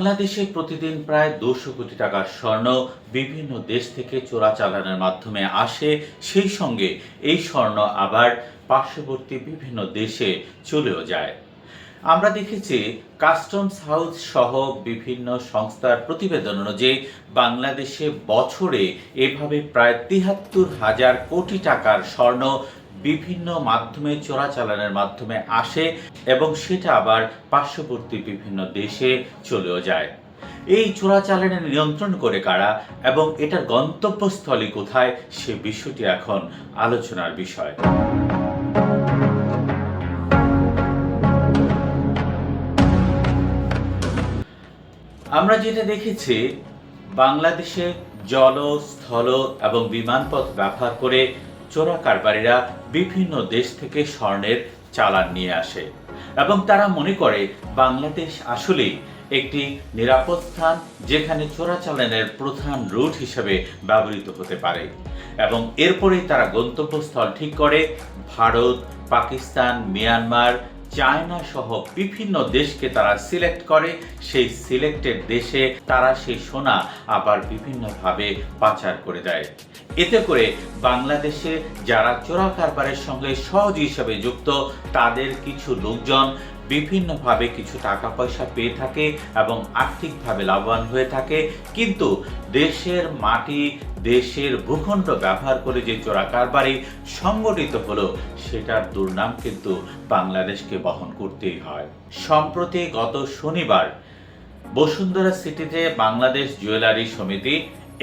বাংলাদেশে প্রতিদিন প্রায় দুশো কোটি টাকার স্বর্ণ বিভিন্ন দেশ থেকে চোরাচালানের মাধ্যমে আসে। সেই সঙ্গে এই স্বর্ণ আবার পার্শ্ববর্তী বিভিন্ন দেশে চলেও যায়। আমরা দেখেছি কাস্টমস হাউস সহ বিভিন্ন সংস্থার প্রতিবেদন অনুযায়ী বাংলাদেশে বছরে এভাবে প্রায় তিহাত্তর হাজার কোটি টাকার স্বর্ণ বিভিন্ন মাধ্যমে চোরাচালানের মাধ্যমে আসে এবং সেটা আবার পার্শ্ববর্তী বিভিন্ন দেশে চলেও যায়। এই চোরাচালানের নিয়ন্ত্রণ করে কারা এবং এটার গন্তব্যস্থলে কোথায় সে বিষয়টি এখন আলোচনার বিষয়। আমরা যেটা দেখেছি, বাংলাদেশে জল স্থল এবং বিমানপথ ব্যবহার করে চোরা কারবারিরা বিভিন্ন দেশ থেকে স্বর্ণের চালান নিয়ে আসে এবং তারা মনে করে বাংলাদেশ আসলেই একটি নিরাপদ স্থান যেখানে চোরাচালানের প্রধান রুট হিসেবে ব্যবহৃত হতে পারে এবং এরপরেই তারা গন্তব্যস্থল ঠিক করে ভারত, পাকিস্তান, মিয়ানমার চায়না সহ বিভিন্ন দেশকে তারা সিলেক্ট করে, সেই সিলেক্টেড দেশে তারা সেই সোনা আবার বিভিন্নভাবে পাচার করে দেয়। এতে করে বাংলাদেশে যারা চোরা কারবারের সঙ্গে সহজ হিসাবে যুক্ত, তাদের কিছু লোকজন বিভিন্নভাবে কিছু টাকা পয়সা পেয়ে থাকে এবং আর্থিকভাবে লাভবান হয়ে থাকে। কিন্তু দেশের মাটি, দেশের ভূখণ্ড ব্যবহার করে যে চোরা কারবারি সংগঠিত হলো, সেটার দুর্নাম কিন্তু বাংলাদেশকে বহন করতেই হয়। সম্প্রতি গত শনিবার বসুন্ধরা সিটিতে বাংলাদেশ জুয়েলারি সমিতি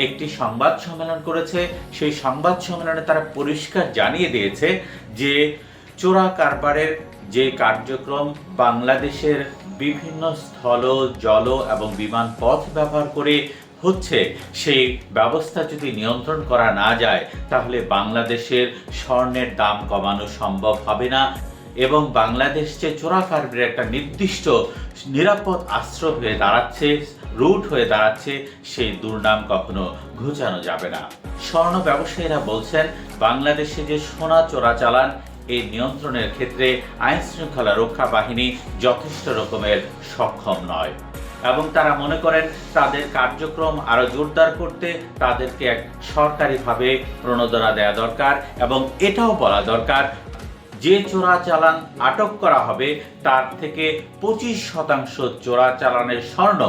একটি সংবাদ সম্মেলন করেছে। সেই সংবাদ সম্মেলনে তারা পরিষ্কার জানিয়ে দিয়েছে যে চোরা কারবারের যে কার্যক্রম, বাংলাদেশের বিভিন্ন স্থল, জল এবং বিমান পথ ব্যবহার করে হচ্ছে, সেই ব্যবস্থা যদি নিয়ন্ত্রণ করা না যায়, তাহলে বাংলাদেশের স্বর্ণের দাম কমানো সম্ভব হবে না এবং বাংলাদেশ যে চোরা কারবারের একটা নির্দিষ্ট নিরাপদ আশ্রয় হয়ে দাঁড়াচ্ছে, রুট হয়ে দাঁড়াচ্ছে, সেই দুর্নাম কখনো ঘুচানো যাবে না। স্বর্ণ ব্যবসায়ীরা বলছেন, বাংলাদেশে যে সোনা চোরাচালান এই নিয়ন্ত্রণের ক্ষেত্রে আইন শৃঙ্খলা রক্ষা বাহিনী যথেষ্ট রকমের সক্ষম নয়। এবং তারা মনে করেন তাদের কার্যক্রম আরও জোরদার করতে তাদেরকে এক সরকারিভাবে প্রণোদনা দেওয়া দরকার এবং এটাও বলা দরকার, যে চোরাচালান আটক করা হবে তার থেকে পঁচিশ শতাংশ চোরাচালানের স্বর্ণ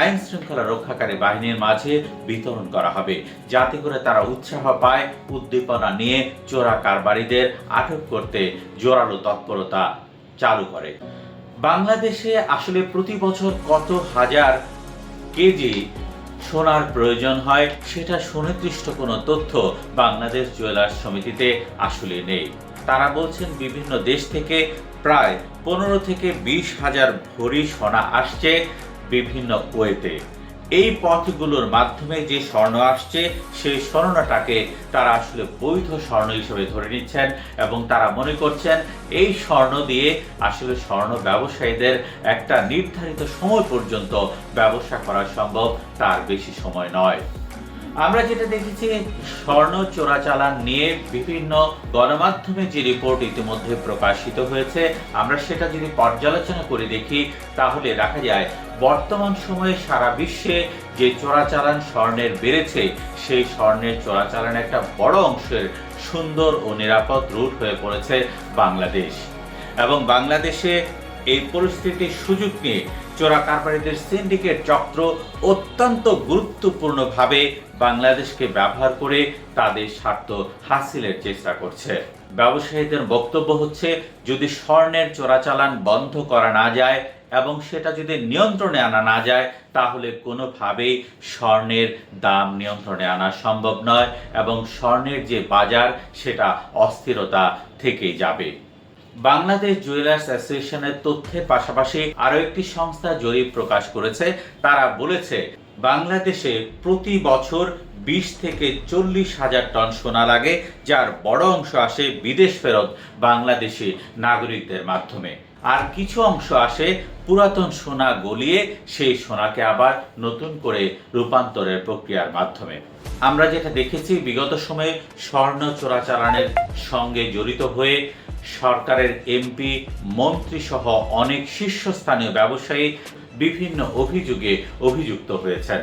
আইন শৃঙ্খলা রক্ষাকারী বাহিনীর মাঝে বিতরণ করা হবে। যাতে করে তারা উৎসাহ পায়, উদ্দীপনা নিয়ে চোরা কারবারিদের আটক করতে জোরালো তৎপরতা চালু করে। বাংলাদেশে আসলে প্রতি বছর কত হাজার কেজি সোনার প্রয়োজন হয়, সেটা সুনির্দিষ্ট কোনো তথ্য বাংলাদেশ জুয়েলার্স সমিতিতে আসলে নেই। তারা বলছেন, বিভিন্ন দেশ থেকে প্রায় পনেরো থেকে বিশ হাজার ভরি সোনা আসছে। বিভিন্ন ওয়েতে। এই পথগুলোর মাধ্যমে যে স্বর্ণ আসছে, সেই স্বর্ণটাকে তারা আসলে বৈধ স্বর্ণ হিসেবে ধরে নিচ্ছেন এবং তারা মনে করছেন এই স্বর্ণ দিয়ে আসলে স্বর্ণ ব্যবসায়ীদের একটা নির্ধারিত সময় পর্যন্ত ব্যবসা করা সম্ভব, তার বেশি সময় নয়। আমরা যেটা দেখেছি, স্বর্ণ চোরাচালান নিয়ে বিভিন্ন গণমাধ্যমে যে রিপোর্ট ইতিমধ্যে প্রকাশিত হয়েছে, আমরা সেটা যদি পর্যালোচনা করে দেখি, তাহলে দেখা যায়, বর্তমান সময়ে সারা বিশ্বে যে চোরাচালান স্বর্ণের বেড়েছে, সেই স্বর্ণের চোরাচালান একটা বড় অংশের সুন্দর ও নিরাপদ রুট হয়ে পড়েছে বাংলাদেশ। এবং বাংলাদেশে এই পরিস্থিতির সুযোগ নিয়ে চোরা কারবারিদের সিন্ডিকেট চক্র অত্যন্ত গুরুত্বপূর্ণভাবে বাংলাদেশকে ব্যবহার করে তাদের স্বার্থ হাসিলের চেষ্টা করছে। ব্যবসায়ীদের বক্তব্য হচ্ছে, যদি স্বর্ণের চোরাচালান বন্ধ করা না যায় এবং সেটা যদি নিয়ন্ত্রণে আনা না যায়, তাহলে কোনোভাবেই স্বর্ণের দাম নিয়ন্ত্রণে আনা সম্ভব নয় এবং স্বর্ণের যে বাজার, সেটা অস্থিরতা থেকেই যাবে। বাংলাদেশ জুয়েলার্স অ্যাসোসিয়েশনের তথ্যের পাশাপাশি আরও একটি সংস্থা জরিপ প্রকাশ করেছে। তারা বলেছে, বাংলাদেশে প্রতি বছর বিশ থেকে চল্লিশ হাজার টন সোনা লাগে, যার বড় অংশ আসে বিদেশ ফেরত বাংলাদেশি নাগরিকদের মাধ্যমে। আর কিছু অংশ আসে পুরাতন সোনা গলিয়ে সেই সোনাকে আবার নতুন করে রূপান্তরের প্রক্রিয়ার মাধ্যমে। আমরা যেটা দেখেছি, বিগত সময়ে স্বর্ণ চোরাচালানের সঙ্গে জড়িত হয়ে সরকারের এমপি, মন্ত্রী সহ অনেক শীর্ষস্থানীয় ব্যবসায়ী বিভিন্ন অভিযোগে অভিযুক্ত হয়েছেন।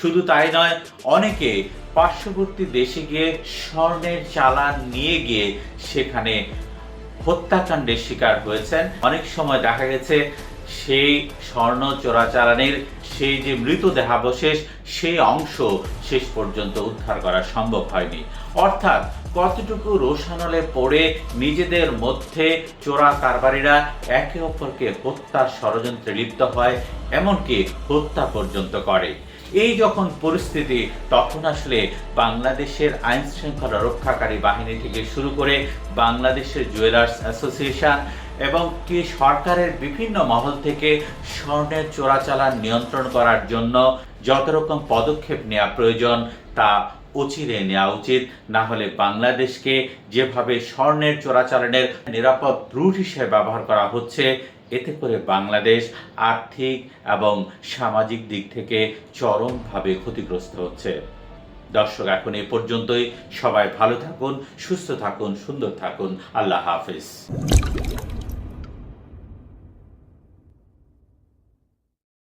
শুধু তাই নয়, অনেকে পার্শ্ববর্তী দেশে গিয়ে স্বর্ণের চালান নিয়ে গিয়ে সেখানে হত্যাকাণ্ডের শিকার হয়েছেন। অনেক সময় দেখা গেছে, সেই স্বর্ণ চোরাচালানের সেই যে মৃত দেহাবশেষ, সেই অংশ শেষ পর্যন্ত উদ্ধার করা সম্ভব হয়নি। অর্থাৎ কতটুকু রোশানলে পড়ে নিজেদের মধ্যে চোরা কারবারিরা একে অপরকে হত্যার ষড়যন্ত্রে লিপ্ত হয়, এমনকি হত্যা পর্যন্ত করে। এই যখন পরিস্থিতি, তখন আসলে বাংলাদেশের আইন শৃঙ্খলা রক্ষাকারী বাহিনী থেকে শুরু করে বাংলাদেশের জুয়েলার্স অ্যাসোসিয়েশন এবং কি সরকারের বিভিন্ন মহল থেকে স্বর্ণের চোরাচালান নিয়ন্ত্রণ করার জন্য যত রকম পদক্ষেপ নেওয়া প্রয়োজন তা অচিরে নেওয়া উচিত। না হলে বাংলাদেশকে যেভাবে স্বর্ণের চোরাচালানের নিরাপদ রুট হিসেবে ব্যবহার করা হচ্ছে, এতে করে বাংলাদেশ আর্থিক এবং সামাজিক দিক থেকে চরমভাবে ক্ষতিগ্রস্ত হচ্ছে। দর্শক, এখন এ পর্যন্তই। সবাই ভালো থাকুন, সুস্থ থাকুন, সুন্দর থাকুন। আল্লাহ হাফিজ।